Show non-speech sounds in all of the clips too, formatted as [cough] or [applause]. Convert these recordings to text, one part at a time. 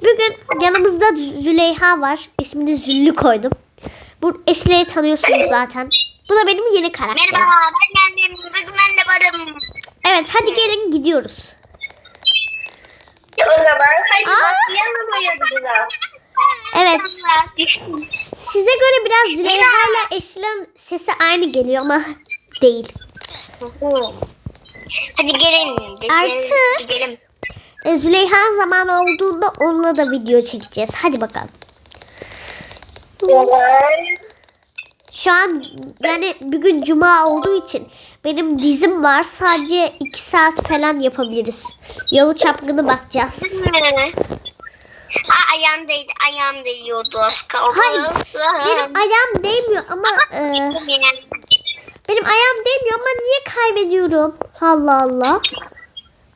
Bugün yanımızda Züleyha var. İsmini Züllü koydum. Bu Esle'yi tanıyorsunuz zaten. Bu da benim yeni karakterim. Merhaba ben geldim. Bugün ben de varım. Evet hadi gelin gidiyoruz. O zaman hadi Aa. başlayalım oyunumuza. Evet. Size göre biraz Züleyha ile Esle'nin sesi aynı geliyor ama değil. Hadi gelin. Artı- Gidelim. E, Züleyha zaman olduğunda onunla da video çekeceğiz. Hadi bakalım. Şu an yani bugün cuma olduğu için benim dizim var. Sadece 2 saat falan yapabiliriz. Yalı çapkını bakacağız. Aa, ayağım değdi. Ayağım değiyordu az kaldı. Hayır. Benim ayağım değmiyor ama e, benim ayağım değmiyor ama niye kaybediyorum? Allah Allah.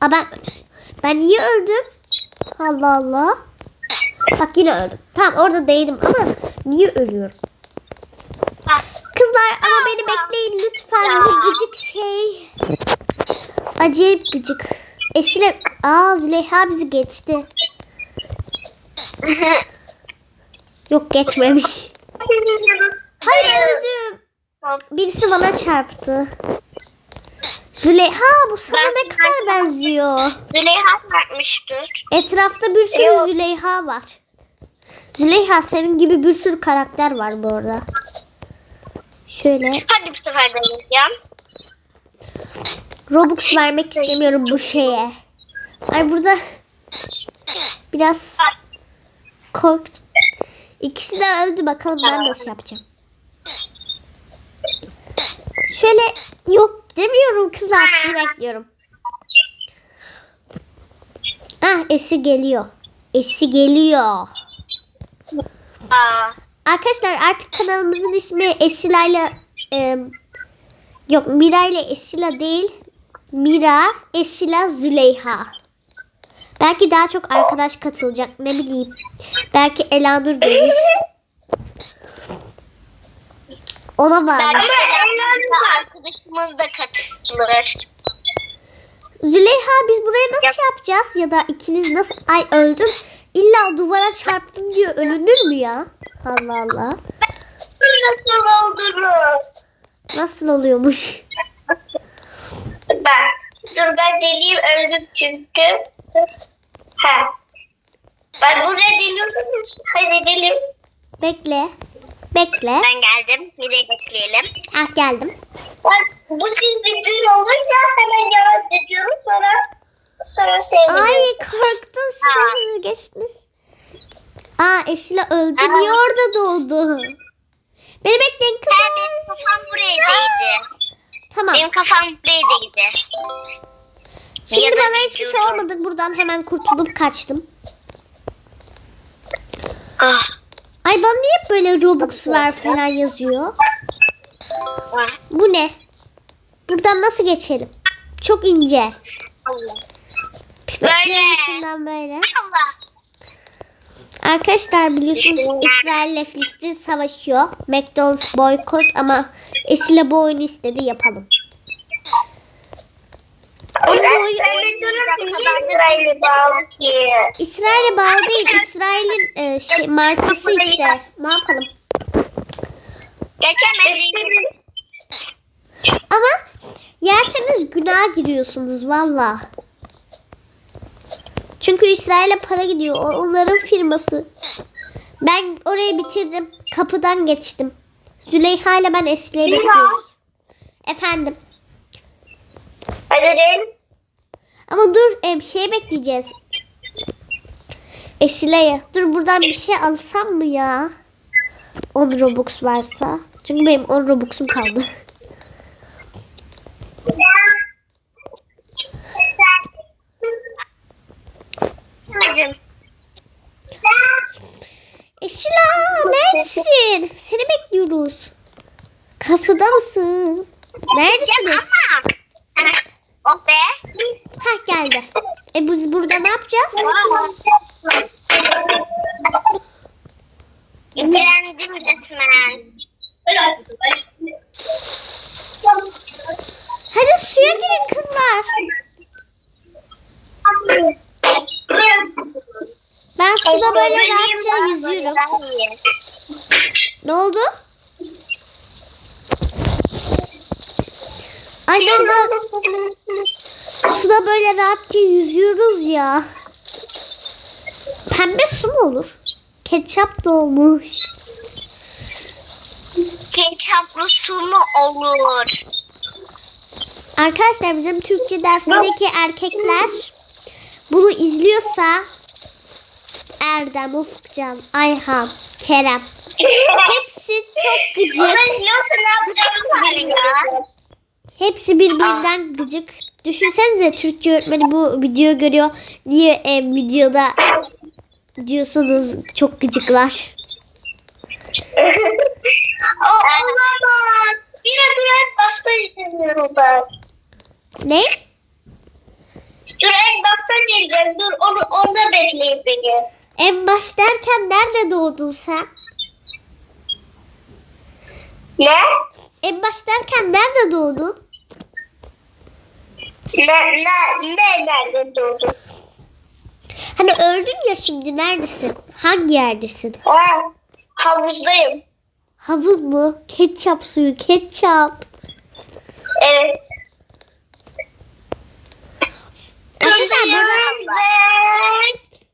Aa, ben ben niye öldüm? Allah Allah. Bak yine öldüm. Tamam orada değdim ama niye ölüyorum? Kızlar ama beni bekleyin lütfen bu gıcık şey. Acayip gıcık. Esile Aa Züleyha bizi geçti. Yok geçmemiş. Hayır öldüm. Birisi bana çarptı. Züleyha bu sana ne kadar benziyor. Züleyha bakmıştır. Etrafta bir sürü Züleyha var. Züleyha senin gibi bir sürü karakter var bu arada. Şöyle Hadi bu sefer deneyeceğim. Robux vermek istemiyorum bu şeye. Ay burada biraz korktum. İkisi de öldü bakalım ben nasıl yapacağım. Şöyle yok demiyorum kızlar sizi bekliyorum. Ah Esi geliyor. Esi geliyor. Aa, Arkadaşlar artık kanalımızın ismi Esila ile e, yok Mira ile Esila değil. Mira, Esila, Züleyha. Belki daha çok arkadaş katılacak ne bileyim. Belki Elanur gelir. [laughs] Ona belki bağlı. Elanur'la arkadaşımız da katılır. Züleyha biz buraya nasıl yapacağız? Ya da ikiniz nasıl... Ay öldüm. İlla duvara çarptım diye ölünür mü ya? Allah Allah. Nasıl olduğunu. Nasıl oluyormuş? Ben. Dur ben deliyim öldüm çünkü. Ha. Ben buraya deliyorsunuz. Hadi deliyim. Bekle. Bekle. Ben geldim. Bir de bekleyelim. Ah geldim. Ben bu çizgi düz olunca hemen yavaş ediyorum sonra sonra sevmiyorum. Ay korktum siz geçtiniz. Aa Esila öldü. Niye orada doğdu? Beni bekleyin Ha, kızlar. benim kafam buraya değdi. Tamam. Benim kafam buraya değdi. Şimdi ya bana hiçbir şey olmadı. Buradan hemen kurtulup kaçtım. Ah. Ay bana niye böyle Robux ver falan yazıyor? Bu ne? Buradan nasıl geçelim? Çok ince. Şundan böyle. Arkadaşlar biliyorsunuz İsrail ile Filistin savaşıyor. McDonald's boykot ama Esila bu oyunu istedi yapalım. İsrail'e bağlı ki. İsrail'e bağlı değil. İsrail'in e, şey, markası işte. Ne yapalım? Geçemedim. Ama yerseniz günah giriyorsunuz valla. Çünkü İsrail'e para gidiyor. O onların firması. Ben orayı bitirdim. Kapıdan geçtim. Züleyha ile ben bekliyoruz. Efendim. Gel. Ama dur e, bir şey bekleyeceğiz. Esile'ye. Dur buradan bir şey alsam mı ya? 10 Robux varsa. Çünkü benim 10 Robux'um kaldı. Esila neredesin? Seni bekliyoruz. Kapıda mısın? Neredesiniz? Ama. Oh be. Ha geldi. E biz burada ne yapacağız? İlgilendim resmen. Hadi suya girin kızlar. suda böyle rahatça ben, yüzüyorum. Ne oldu? Ay suda, böyle rahatça yüzüyoruz ya. Pembe su mu olur? Ketçap da olmuş. Ketçaplı su mu olur? Arkadaşlar bizim Türkçe dersindeki erkekler bunu izliyorsa Erdem, Ufukcan, Ayhan, Kerem [laughs] hepsi çok gıcık. Ama biliyorsun ne yapacağımızı. Hepsi birbirinden gıcık. Düşünsenize Türkçe öğretmeni bu video görüyor. Niye e, videoda diyorsunuz çok gıcıklar. [laughs] Olamaz. Bir adım başta izlemiyorum ben. Ne? Dur en baştan geleceğim. Dur onu orada bekleyin beni. En baş derken nerede doğdun sen? Ne? En baş derken nerede doğdun? Ne, ne, ne nereden doğdun? Hani öldün ya şimdi neredesin? Hangi yerdesin? Aa, havuzdayım. Havuz mu? Ketçap suyu, ketçap. Evet. Arkadaşlar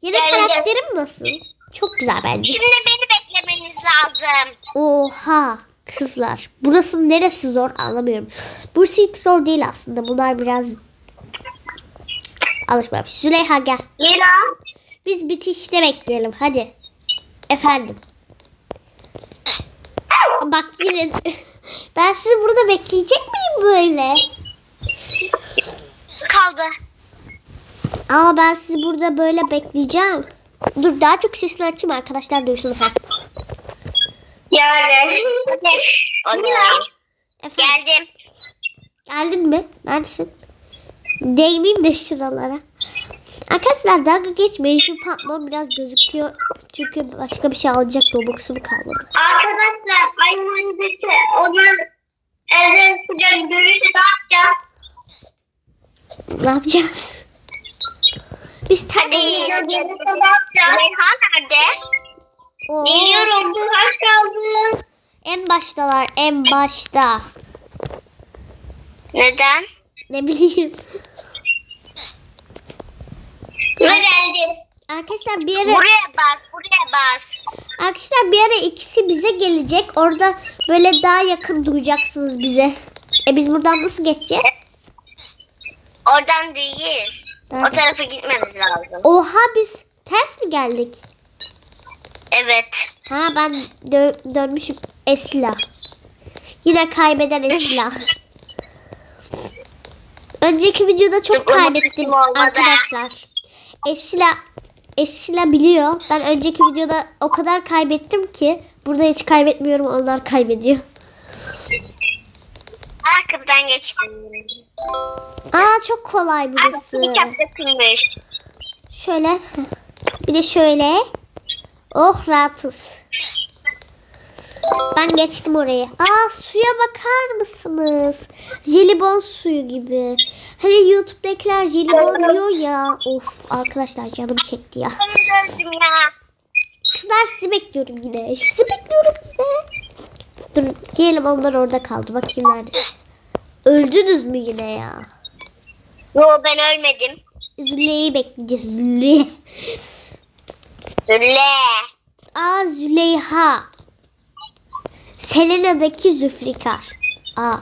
burada Geldim. karakterim nasıl? Çok güzel bence. Şimdi beni beklemeniz lazım. Oha kızlar. Burası neresi zor anlamıyorum. Burası hiç zor değil aslında. Bunlar biraz alışmamış. Züleyha gel. Lila. Biz bitişte bekleyelim hadi. Efendim. Bak yine [laughs] ben sizi burada bekleyecek miyim böyle? Kaldı. Ama ben sizi burada böyle bekleyeceğim. Dur daha çok sesini açayım arkadaşlar duysun. Ha. Yani. Lila. Efendim, Geldim. geldin mi? Neredesin? Değmeyeyim de şuralara. Arkadaşlar dalga geçmeyin. Şu pantolon biraz gözüküyor. Çünkü başka bir şey alacak Robux'um kalmadı. Arkadaşlar Ayman'daki onun evden sıcak görüşü ne yapacağız? Ne yapacağız? Biz Hadi tabii. ne yapacağız? Reyhan nerede? Oo, Geliyorum dur aç kaldım. en baştalar en başta. Neden? Ne bileyim. Geldim. Arkadaşlar bir ara Buraya bas, buraya bas. arkadaşlar bir ara ikisi bize gelecek. Orada böyle daha yakın duyacaksınız bize. E biz buradan nasıl geçeceğiz? Oradan değil. O Nerede? tarafa gitmemiz lazım. Oha biz ters mi geldik? Evet. Ha ben dö- dönmüşüm Esla. Yine kaybeden [laughs] Esla. Önceki videoda çok kaybettim arkadaşlar. Esla Esla biliyor. Ben önceki videoda o kadar kaybettim ki burada hiç kaybetmiyorum. Onlar kaybediyor. Arkamdan geçtim. Aa çok kolay burası. Şöyle. Bir de şöyle. Oh rahatız. Ben geçtim oraya. Aa suya bakar mısınız? Jelibon suyu gibi. Hani YouTube'dakiler jelibon yiyor ya. Of arkadaşlar canım çekti ya. Kızlar sizi bekliyorum yine. Sizi bekliyorum yine. Dur diyelim onlar orada kaldı. Bakayım neredesiniz. Öldünüz mü yine ya? Yo ben ölmedim. Züleyh'i bekleyeceğiz. Züleyha. Öyle. Aa Züleyha. Selena'daki Zülfikar. Aa.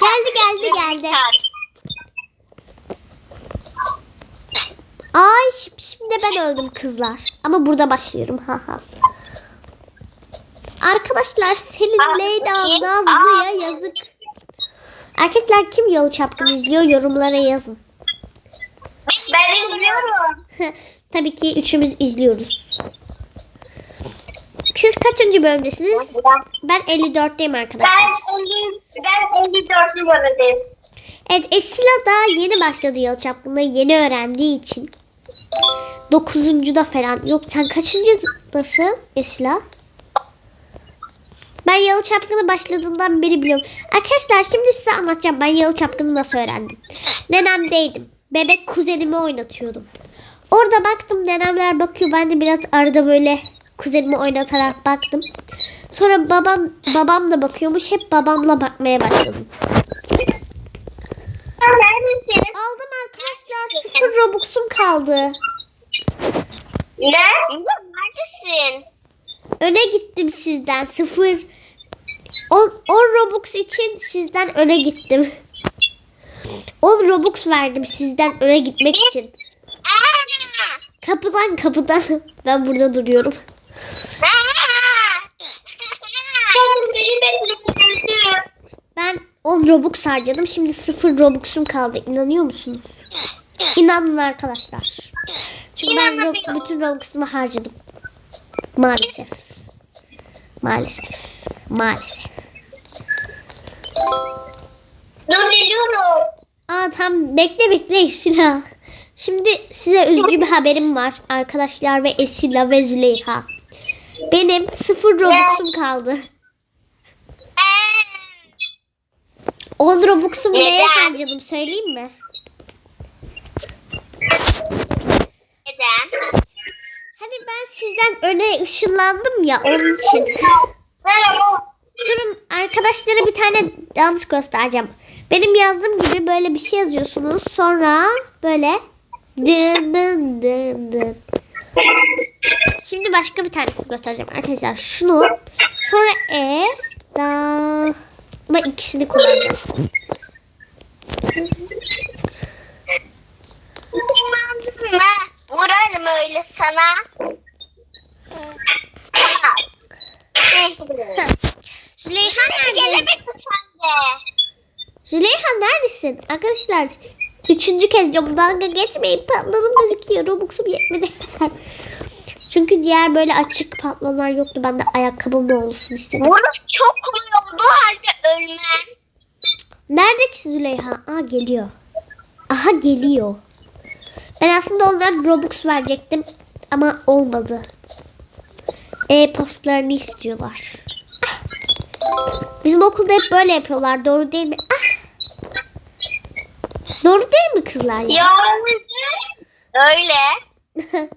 Geldi geldi geldi. Ay şi- şimdi ben öldüm kızlar. Ama burada başlıyorum. Ha ha. Arkadaşlar Selin Leyla. Nazlı'ya yazık. Arkadaşlar kim Yalı Çapkın izliyor yorumlara yazın. Ben izliyorum. Tabii ki üçümüz izliyoruz. Siz kaçıncı bölümdesiniz? Ben 54'teyim arkadaşlar. Ben 50, ben 54 numaradayım. Evet Esila da yeni başladı Yalı Çapkın'da yeni öğrendiği için. 9'da falan. Yok sen kaçıncıdasın Esila? Ben Yalı Çapkın'a başladığından beri biliyorum. Arkadaşlar şimdi size anlatacağım. Ben Yalı Çapkın'ı nasıl öğrendim. Nenemdeydim. Bebek kuzenimi oynatıyordum. Orada baktım nenemler bakıyor. Ben de biraz arada böyle kuzenimi oynatarak baktım. Sonra babam babam da bakıyormuş. Hep babamla bakmaya başladım. Neredesin? Aldım arkadaşlar. Sıfır Robux'um kaldı. Ne? Neredesin? Öne gittim sizden. Sıfır. 10 Robux için sizden öne gittim. 10 Robux verdim sizden öne gitmek için. Kapıdan kapıdan [laughs] ben burada duruyorum. Ben 10 Robux harcadım. Şimdi 0 Robux'um kaldı. İnanıyor musunuz? İnanın arkadaşlar. Çünkü ben bütün Robux'umu harcadım. Maalesef. Maalesef. Maalesef. Dur geliyorum. Aa tam bekle bekle Esila. Şimdi size üzücü bir haberim var arkadaşlar ve Esila ve Züleyha. Benim 0 Robux'um kaldı. 10 Robux'um neye harcadım söyleyeyim mi? Neden? Hani ben sizden öne ışınlandım ya onun için. Durun arkadaşlara bir tane yanlış göstereceğim. Benim yazdığım gibi böyle bir şey yazıyorsunuz. Sonra böyle dın dın dın dın. Şimdi başka bir tanesini göstereceğim arkadaşlar. Şunu sonra e da ama ikisini kullanacağım. Mı? Vurarım öyle sana. Züleyha nerede? Züleyha neredesin? Arkadaşlar üçüncü kez diyorum dalga geçmeyin pantolonum gözüküyor Robux'um yetmedi. [laughs] Çünkü diğer böyle açık pantolonlar yoktu. Ben de ayakkabım olsun istedim. Burası çok kolay oldu halde ölmem. Nerede ki Züleyha? Aa geliyor. Aha geliyor. Ben aslında onlara Robux verecektim ama olmadı. E-postlarını istiyorlar. Bizim okulda hep böyle yapıyorlar. Doğru değil mi? Doğru değil mi kızlar ya? Ya öyle. [laughs]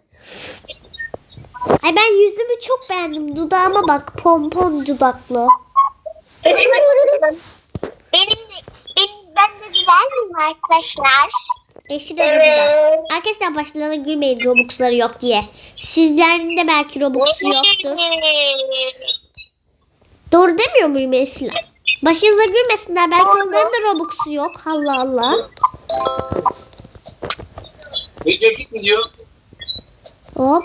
Ay ben yüzümü çok beğendim. Dudağıma bak. Pompon dudaklı. [laughs] Benim de, benim, ben de güzel miyim arkadaşlar? Eşi de güzel. Arkadaşlar başlarına gülmeyin Robux'ları yok diye. Sizlerin de belki Robux'u yoktur. Doğru demiyor muyum Esila? Başınıza gülmesinler. Belki onların da Robux'u yok. Allah Allah. Video mi diyor? Hop.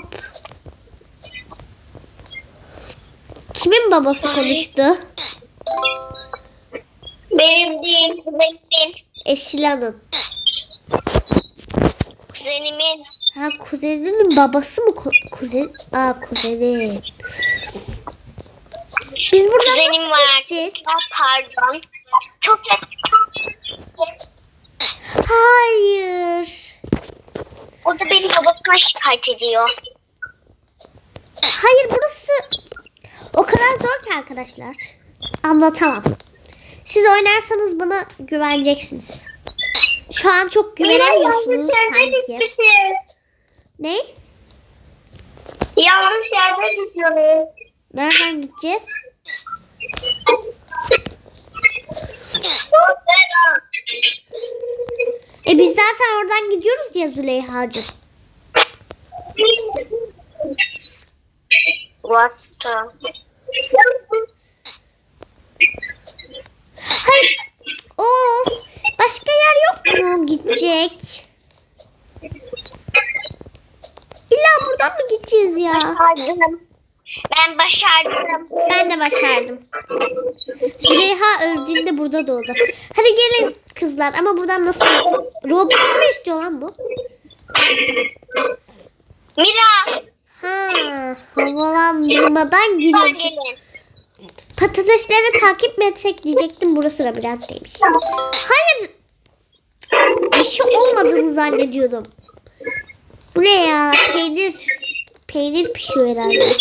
Kimin babası konuştu? Benim değil, benim değil. Esila'nın. Kuzenimin. Ha kuzeninin babası mı? Ku- kuzen... Aa kuzeni. Biz buradan Kuzenim var. Ah, Pardon. Çok Hayır. O da benim babasına şikayet ediyor. Hayır burası o kadar zor ki arkadaşlar. Anlatamam. Siz oynarsanız bana güveneceksiniz. Şu an çok güvenemiyorsunuz sanki. Ne? Yanlış yerde gidiyoruz. Nereden gideceğiz? E biz zaten oradan gidiyoruz ya Züleyha'cığım. Bastı. Hayır. Of. Başka yer yok mu gidecek? İlla buradan mı gideceğiz ya? Başardım. Ben başardım. Ben de başardım. Züleyha öldüğünde burada doğdu. Hadi gelin kızlar ama buradan nasıl? Robux mu istiyor lan bu? Mira. Ha, havalandırmadan gelin. Patatesleri takip mi etsek diyecektim. Burası labirentteymiş. Hayır. Bir şey olmadığını zannediyordum. Bu ne ya? Peynir. Peynir pişiyor herhalde.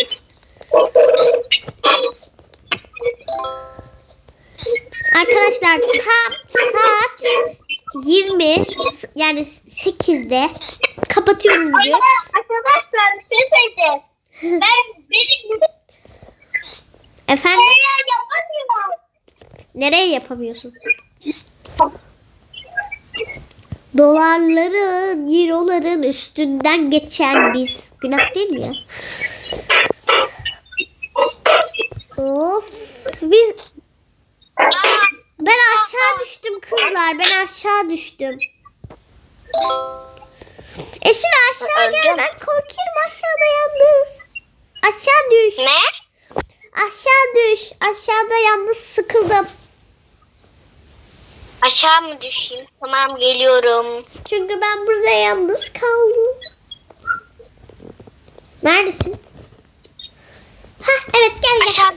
Arkadaşlar tam saat 20 yani 8'de kapatıyoruz videoyu. arkadaşlar bir şey söyleyeceğim. Ben benim Efendim neler yapamıyorum. nereye yapamıyorsun? Dolarların, euroların üstünden geçen biz. Günah değil mi ya? Of biz ben aşağı düştüm kızlar. Ben aşağı düştüm. Esin aşağı gel. Ben korkuyorum aşağıda yalnız. Aşağı düş. Ne? Aşağı düş. Aşağıda yalnız sıkıldım. Aşağı mı düşeyim? Tamam geliyorum. Çünkü ben burada yalnız kaldım. Neredesin? Hah evet gel gel. Aşağı.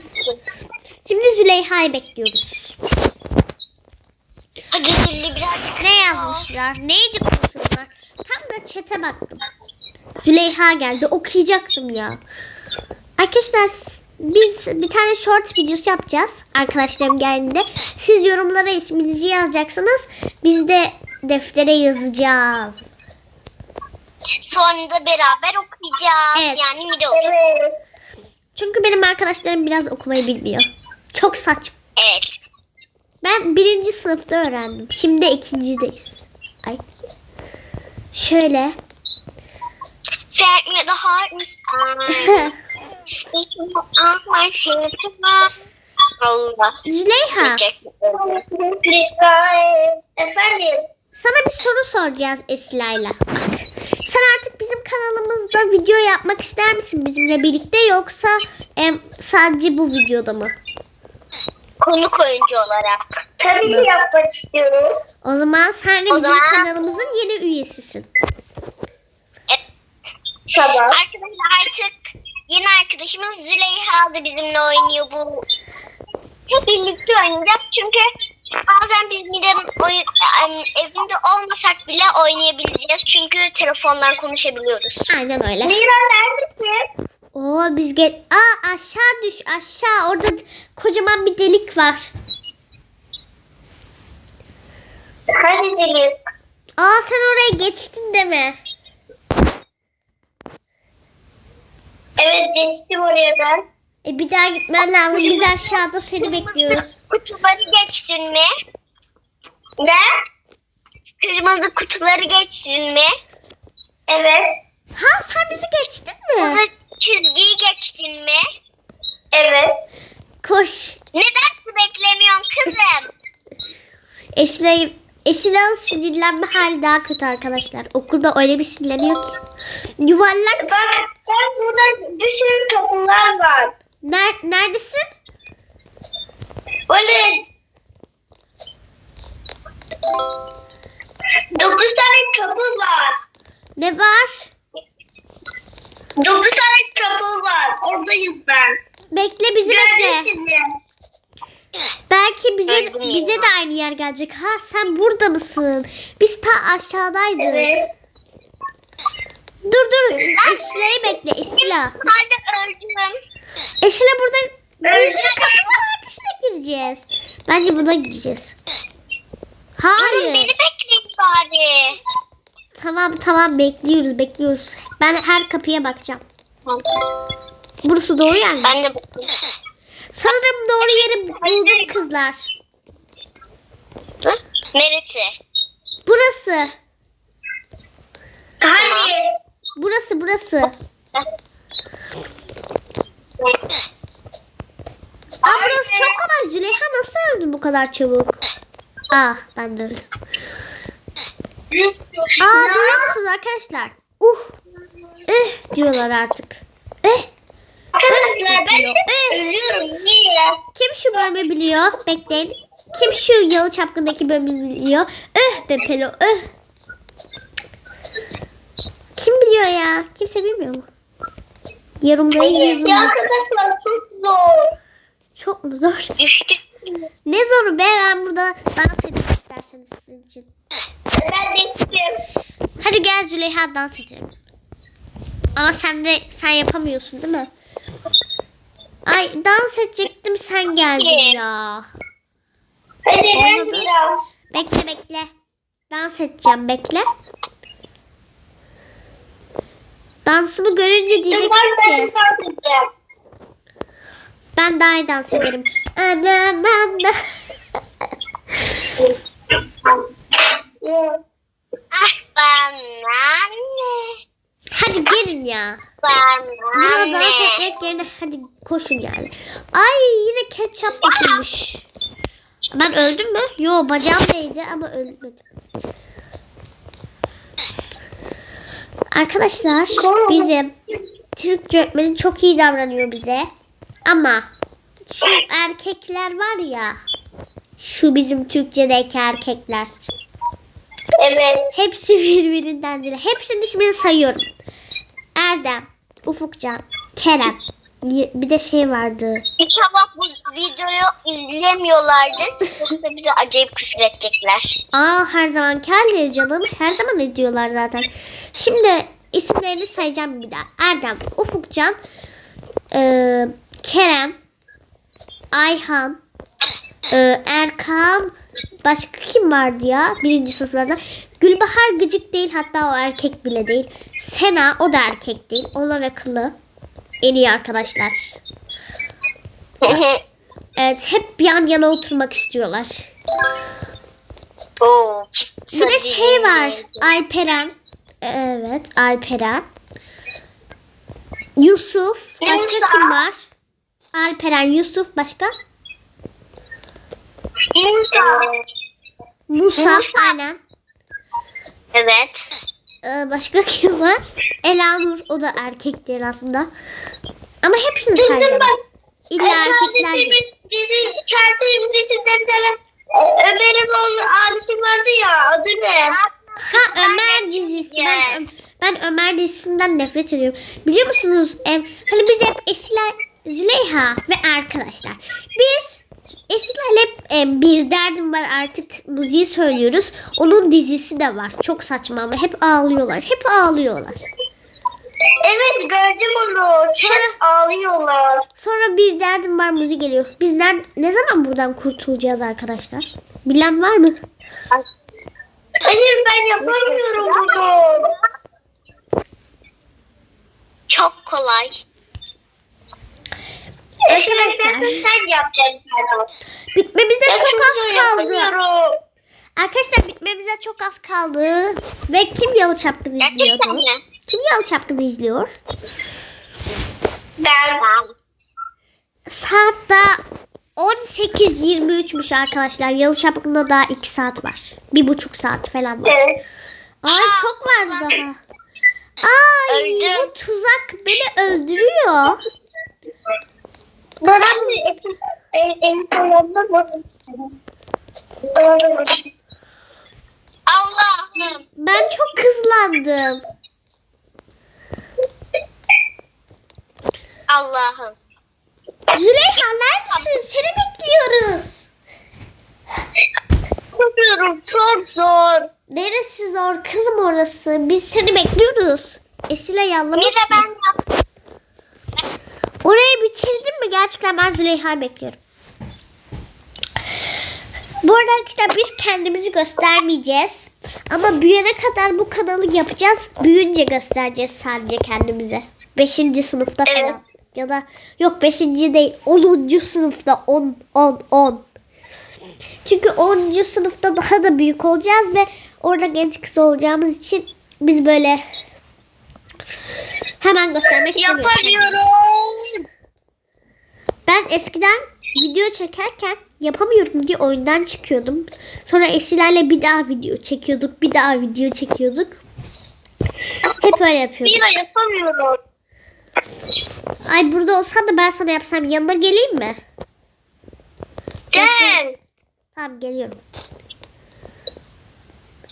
Şimdi Züleyha'yı bekliyoruz. Hadi Zülli birazcık. Ne yazmışlar? Neyce konuşuyorlar? Tam da çete baktım. Züleyha geldi. Okuyacaktım ya. Arkadaşlar biz bir tane short videosu yapacağız. Arkadaşlarım geldiğinde. Siz yorumlara isminizi yazacaksınız. Biz de deftere yazacağız. Sonra da beraber okuyacağız. Evet. Yani bir de okuyacağız. Çünkü benim arkadaşlarım biraz okumayı bilmiyor. Çok saçma. Evet. Ben birinci sınıfta öğrendim. Şimdi ikincideyiz. Ay. Şöyle. Me the heart and spine. It was on my head to my- Allah. Züleyha Efendim. sana bir soru soracağız Esla'yla. Bak. Sen artık bizim kanalımızda video yapmak ister misin bizimle birlikte yoksa em, sadece bu videoda mı? Konuk oyuncu olarak. Tabii ki yapmak istiyorum. O zaman sen de O bizim zaman- kanalımızın yeni üyesisin. Tamam. Arkadaşlar artık yeni arkadaşımız Züleyha da bizimle oynuyor bu. Hep birlikte oynayacağız çünkü bazen biz em, evinde olmasak bile oynayabileceğiz çünkü telefondan konuşabiliyoruz. Aynen öyle. Mira neredesin? Oo biz gel. Aa aşağı düş aşağı. Orada kocaman bir delik var. Hadi Celil. Aa sen oraya geçtin deme. Evet geçtim oraya ben. E bir daha gitmen lazım. Biz aşağıda seni bekliyoruz. Kutuları geçtin mi? Ne? Kırmızı kutuları geçtin mi? Evet. Ha sen bizi geçtin mi? Burada çizgiyi geçtin mi? Evet. Koş. Neden su beklemiyorsun kızım? [laughs] Esile, Esile'nin sinirlenme hali daha kötü arkadaşlar. Okulda öyle bir sinirleniyor ki. Yuvarlak. Bak bak burada bir sürü kapılar var. Ner, neredesin? Böyle dokuz tane kapı var. Ne var? Dokuz tane kapı var. Oradayım ben. Bekle bizi bekle. Belki bize Öldüm bize de aynı yer gelecek. Ha sen burada mısın? Biz ta aşağıdaydık. Evet. Dur dur. Esile'yi bekle Esila. Hadi öldüm. Esile burada sürü kapı var. Gireceğiz? Bence buna gireceğiz. Durun Hayır. beni bekleyin bari. Tamam tamam bekliyoruz bekliyoruz. Ben her kapıya bakacağım. Burası doğru yer mi? Ben de bakayım. Sanırım doğru yeri buldum kızlar. Neresi? Burası. Hadi. Burası burası. Aa burası çok kolay. Züleyha nasıl öldü bu kadar çabuk? Ah ben de öldüm. Aa duyuyor musunuz arkadaşlar? Uh. Eh diyorlar artık. Eh. Arkadaşlar ben Yok. hep ölüyorum. Niye? Kim şu bölümü biliyor? Bekleyin. Kim şu Yalı Çapkın'daki bölümü biliyor? Öh be Pelo öh. Kim biliyor ya? Kimse bilmiyor mu? Yorumları yazın. Ya arkadaşlar çok zor. Çok mu zor? Düştüm. Ne zoru be ben burada dans edeyim isterseniz sizin için. Ben geçtim. Hadi gel Züleyha dans edelim. Ama sen de sen yapamıyorsun değil mi? Ay dans edecektim sen geldin ya. Hadi ben biraz. Bekle bekle. Dans edeceğim bekle. Dansımı görünce diyeceksin Ben ki dans edeceğim. ben daha iyi dans ederim. Ana, ana. Ah bana ne? Hadi gelin ya. Bana dans etmek yerine hadi koşun yani. Ay yine ketçap dökülmüş. Ben öldüm mü? Yo bacağım değdi ama ölmedim. Arkadaşlar bizim Türkçe öğretmeni çok iyi davranıyor bize. Ama şu erkekler var ya şu bizim Türkçedeki erkekler. Evet. Hepsi birbirinden biri. Hepsinin ismini sayıyorum. Erdem, Ufukcan, Kerem. Bir de şey vardı. Bu videoyu izlemiyorlardır. Yoksa bize acayip küfür edecekler. Aa her zaman kelleri canım. Her zaman ediyorlar zaten. Şimdi isimlerini sayacağım bir daha. Erdem, Ufukcan, eee, Kerem, Ayhan, eee, Erkan, başka kim vardı ya birinci sınıflarda? Gülbahar gıcık değil hatta o erkek bile değil. Sena o da erkek değil. Onlar akıllı. En iyi arkadaşlar. [laughs] Evet hep yan yana oturmak istiyorlar. Oo. Bir de şey var. Alperen. Evet Alperen. Yusuf. Başka kim var? Alperen, Yusuf. Başka? Musa. Musa. Musa. Aynen. Evet. Ee, başka kim var? Elanur. O da erkektir aslında. Ama hepsini ben. İlla erkekler değil. dizi, Kerteğim dizisinde bir tane e, Ömer'in onun abisi vardı ya adı ne? Ha Ömer dizisi. Ben, ben Ömer dizisinden nefret ediyorum. Biliyor musunuz? Em, hani biz hep Esila, Züleyha ve arkadaşlar. Biz Esiler'le hep em, bir derdim var artık müziği söylüyoruz. Onun dizisi de var. Çok saçma ama hep ağlıyorlar. Hep ağlıyorlar. Evet gördüm onu. Çok ağlıyorlar. Sonra bir derdim var müziği geliyor. Biz ner- ne zaman buradan kurtulacağız arkadaşlar? Bilen var mı? Hayır ben yapamıyorum bunu. Çok kolay. Arkadaşlar. sen yapacaksın Ferhat. Bitmemize Ben çok az kaldı. yapamıyorum. Arkadaşlar bitmemize çok az kaldı. Ve kim Yalı Çapkını Gerçekten izliyordu? mi? Kim Yalı Çapkını izliyor? Ben. Saat daha 18.23'müş arkadaşlar. Yalı Çapkın'da daha 2 saat var. Bir buçuk saat falan var. Evet. Ay çok vardı daha. Ay Öldüm. bu tuzak beni öldürüyor. Esin, en, sonunda? Allah'ım. Ben çok hızlandım. Allah'ım. Züleyha neredesin? Seni bekliyoruz. Yapıyorum çok zor. Neresi zor kızım orası? Biz seni bekliyoruz. Esile Bir yallamış de ben yaptım. Orayı bitirdin mi? Gerçekten ben Züleyha'yı bekliyorum. Bu arada arkadaşlar biz kendimizi göstermeyeceğiz. Ama büyüyene kadar bu kanalı yapacağız. Büyünce göstereceğiz sadece kendimize. Beşinci sınıfta falan. Evet. Ya da yok beşinci değil. Onuncu sınıfta. On, on, on. Çünkü 10. sınıfta daha da büyük olacağız ve orada genç kız olacağımız için biz böyle hemen göstermek. Yapamıyorum. Ben eskiden video çekerken yapamıyorum diye oyundan çıkıyordum. Sonra Esilerle bir daha video çekiyorduk. Bir daha video çekiyorduk. Hep öyle yapıyorduk. Bir de yapamıyorum. Ay burada olsan da ben sana yapsam yanına geleyim mi? Gel. Tamam geliyorum.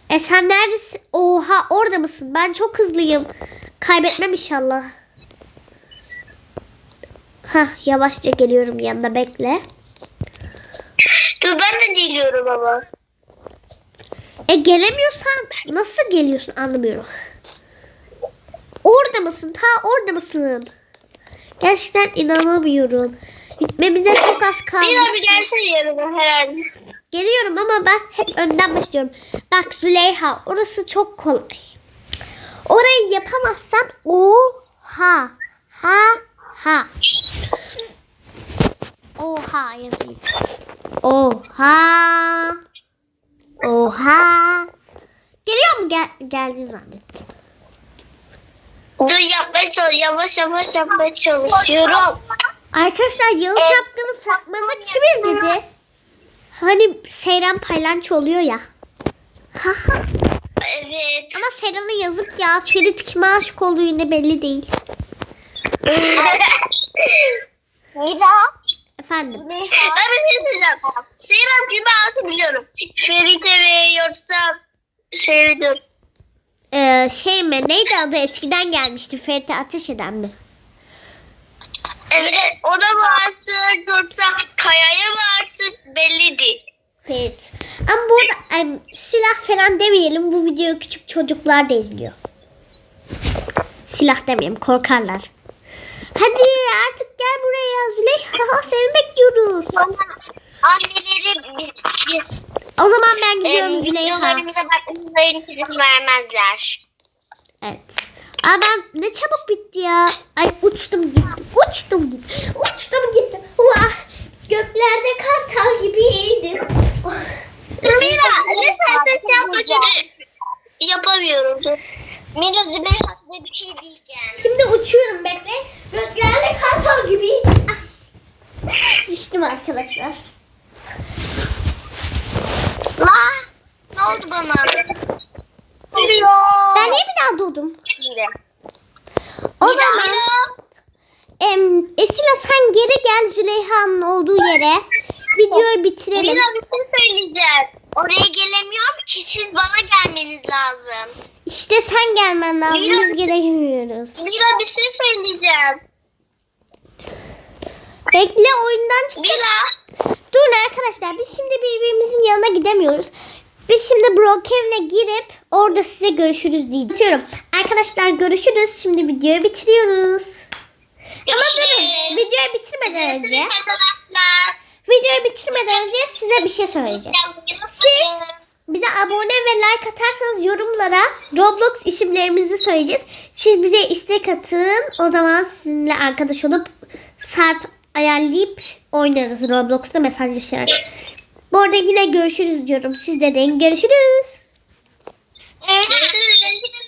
E sen neredesin? Oha orada mısın? Ben çok hızlıyım. Kaybetmem inşallah. Hah yavaşça geliyorum yanına bekle. Dur ben de geliyorum ama. E gelemiyorsan nasıl geliyorsun anlamıyorum. Orada mısın? Ta orada mısın? Gerçekten inanamıyorum. Gitmemize çok az kalmış. Bir abi gelsene yanıma herhalde. Geliyorum ama ben hep önden başlıyorum. Bak Züleyha orası çok kolay. Orayı yapamazsan o ha ha ha. Oha yazayım. Oha. Oha. Geliyor mu? Gel geldi zannettim. Dur yapmaya çalış. Yavaş yavaş yapmaya çalışıyorum. Arkadaşlar Yalı Çapkın'ın fragmanını kim izledi? Hani Seyran Paylanç oluyor ya. Ha ha. Evet. Ama Seyran'a yazık ya. Ferit kime aşık olduğu yine belli değil. [laughs] Mira. Efendim. Ben bir şey söyleyeceğim. Seyran kime aşık biliyorum. Ferit'e mi yoksa şey dur. Ee, şey mi? Neydi adı? Eskiden gelmişti. Ferit'e ateş eden mi? Evet. Ona mı aşık yoksa Kaya'ya aşık belli değil. Ferit. Ama burada em, silah falan demeyelim. Bu videoyu küçük çocuklar da izliyor. Silah demeyelim. Korkarlar. Hadi artık gel buraya Züleyha. Seni bekliyoruz. Anneleri O zaman ben gidiyorum Züleyha. videolarımıza bakmamıza izin vermezler. Evet. Aa ben ne çabuk bitti ya. Ay uçtum gittim. Uçtum gittim. Uçtum gittim. Vah. Göklerde kartal gibiydim. Mira lütfen ses yapma çünkü yapamıyorum dur. Mira Zübeyir size bir şey diyeceğim. Şimdi uçuyorum bekle. Göklerde kartal gibiydim. Ay. Düştüm arkadaşlar. La ne oldu bana? Ben niye bir daha doğdum? O zaman em, Esila sen geri gel Züleyha'nın olduğu yere. Videoyu bitirelim. Mira bir şey söyleyeceğim. Oraya gelemiyorum ki siz bana gelmeniz lazım. İşte sen gelmen lazım. Biz gelemiyoruz. Mira bir şey söyleyeceğim. Bekle oyundan çık. Mira. Durun arkadaşlar biz şimdi birbirimizin yanına gidemiyoruz. Biz şimdi Brookhaven'e girip orada size görüşürüz diyeceğim. Arkadaşlar görüşürüz. Şimdi videoyu bitiriyoruz. Ama durun videoyu bitirmeden önce Görüşürüz arkadaşlar. videoyu bitirmeden önce size bir şey söyleyeceğim. Siz bize abone ve like atarsanız yorumlara Roblox isimlerimizi söyleyeceğiz. Siz bize istek atın. O zaman sizinle arkadaş olup saat ayarlayıp oynarız Roblox'ta mesajlaşarak. Bu arada yine görüşürüz diyorum. Siz de görüşürüz. Görüşürüz.